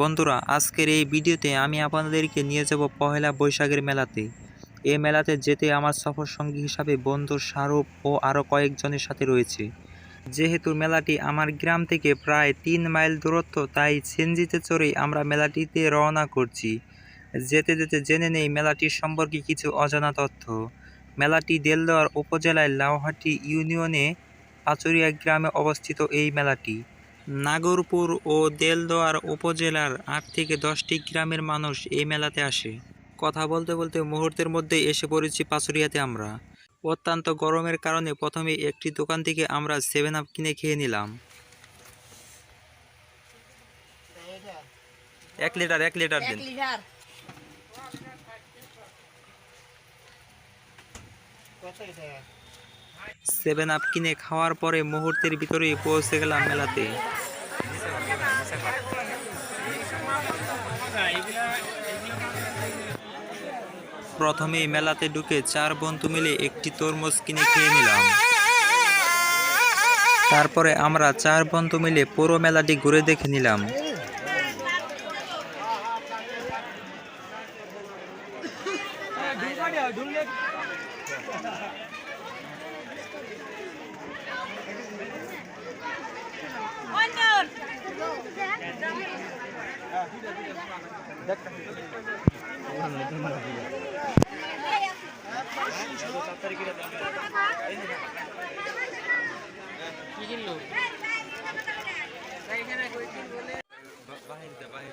বন্ধুরা, আজকের এই ভিডিওতে আমি আপনাদেরকে নিয়ে যাব পহেলা বৈশাখের মেলাতে। এই মেলাতে যেতে আমার সফর সঙ্গী হিসাবে বন্ধু শাহরুখ ও আরও কয়েকজনের সাথে রয়েছে। যেহেতু মেলাটি আমার গ্রাম থেকে প্রায় তিন মাইল দূরত্ব, তাই সেনজিতে চড়েই আমরা মেলাটিতে রওনা করছি। যেতে যেতে জেনে নেই মেলাটির সম্পর্কে কিছু অজানা তথ্য। মেলাটি দেলদুয়ার উপজেলায় লাউহাটি ইউনিয়নে পাচুরিয়া গ্রামে অবস্থিত এই মেলাটি। নাগরপুর ও দেলদোয়ার উপজেলার আট থেকে দশটি গ্রামের মানুষ এই মেলাতে আসে। কথা বলতে বলতে মুহূর্তের মধ্যে এসে পড়েছি পাচুরিয়াতে আমরা। অত্যন্ত গরমের কারণে প্রথমে একটি দোকান থেকে আমরা সেভেন আপ কিনে খেয়ে নিলাম। এক লিটার এক লিটার দিন। সেভেন আপ কিনে খাওয়ার পরে মুহূর্তের ভিতরেই পৌঁছে গেলাম মেলাতে। প্রথমেই মেলাতে ঢুকে চার বন্ধু মিলে একটি তরমুজ কিনে খেয়ে নিলাম। তারপরে আমরা চার বন্ধু মিলে পুরো মেলাটি ঘুরে দেখে নিলাম। কি কিনলো বাহির বাহির বাহির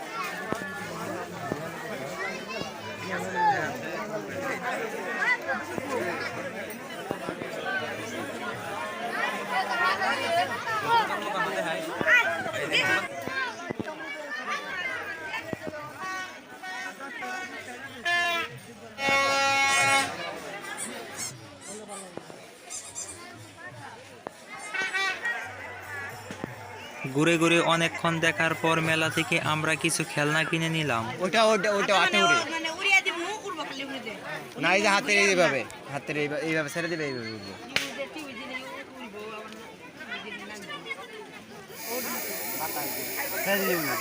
ঘুরে ঘুরে অনেকক্ষণ দেখার পর মেলা থেকে আমরা কিছু খেলনা কিনে নিলাম। ওটা ওটা ওটা হাতে উড়ে। মানে উড়িয়ে দিব উড়বো খালি উড়ে দে না এই যে হাতের এইভাবে হাতের এইভাবে এইভাবে ছেড়ে দিবে এইভাবে উঠবে উড়বো।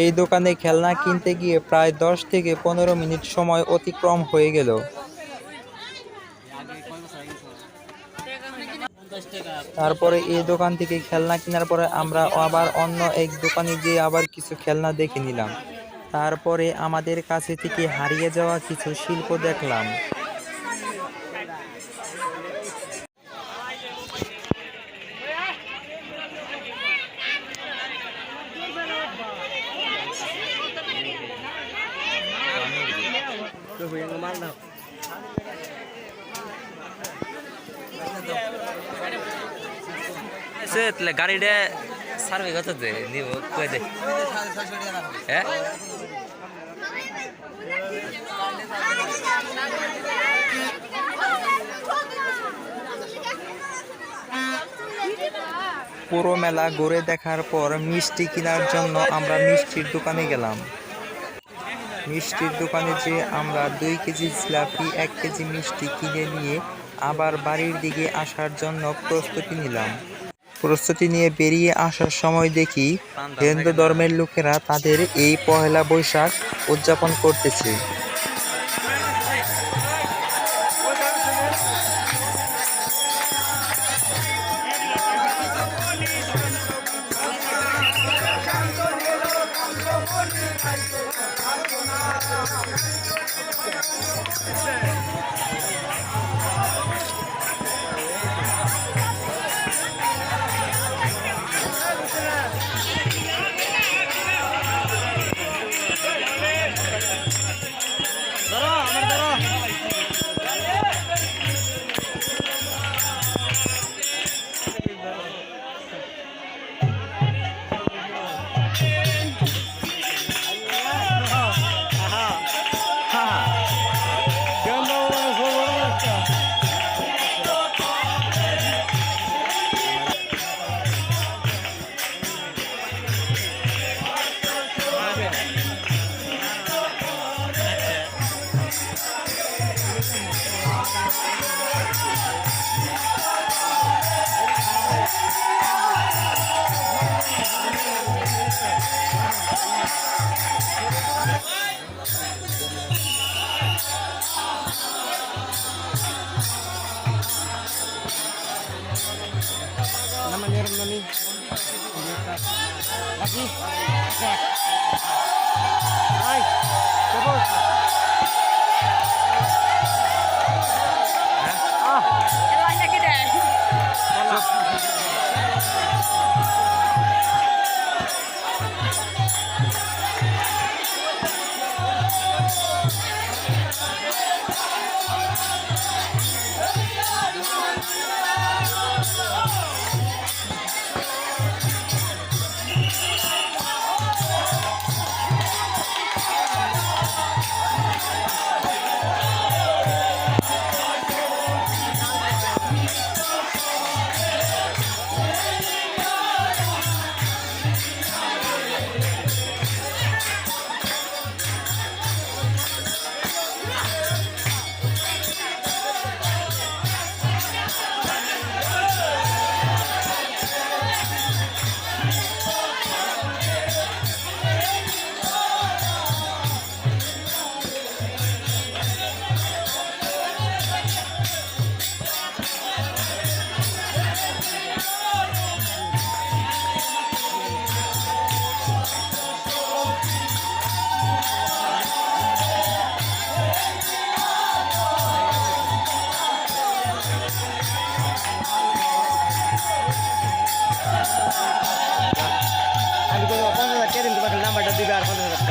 এই দোকানে খেলনা কিনতে গিয়ে প্রায় দশ থেকে পনেরো মিনিট সময় অতিক্রম হয়ে গেল। তারপরে এই দোকান থেকে খেলনা কেনার পরে আমরা আবার অন্য এক দোকানে গিয়ে আবার কিছু খেলনা দেখে নিলাম। তারপরে আমাদের কাছে থেকে হারিয়ে যাওয়া কিছু শিল্প দেখলাম। দাও সে গাড়িটা সার্ভে কত দে, নিব দে। হ্যাঁ? পুরো মেলা ঘুরে দেখার পর মিষ্টি কেনার জন্য আমরা মিষ্টির দোকানে গেলাম। মিষ্টির দোকানে যে আমরা দুই কেজি জিলাপি, এক কেজি মিষ্টি কিনে নিয়ে আবার বাড়ির দিকে আসার জন্য প্রস্তুতি নিলাম। প্রস্তুতি নিয়ে বেরিয়ে আসার সময় দেখি হিন্দু ধর্মের লোকেরা তাদের এই পহেলা বৈশাখ উদযাপন করতেছে।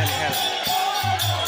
太厉害了。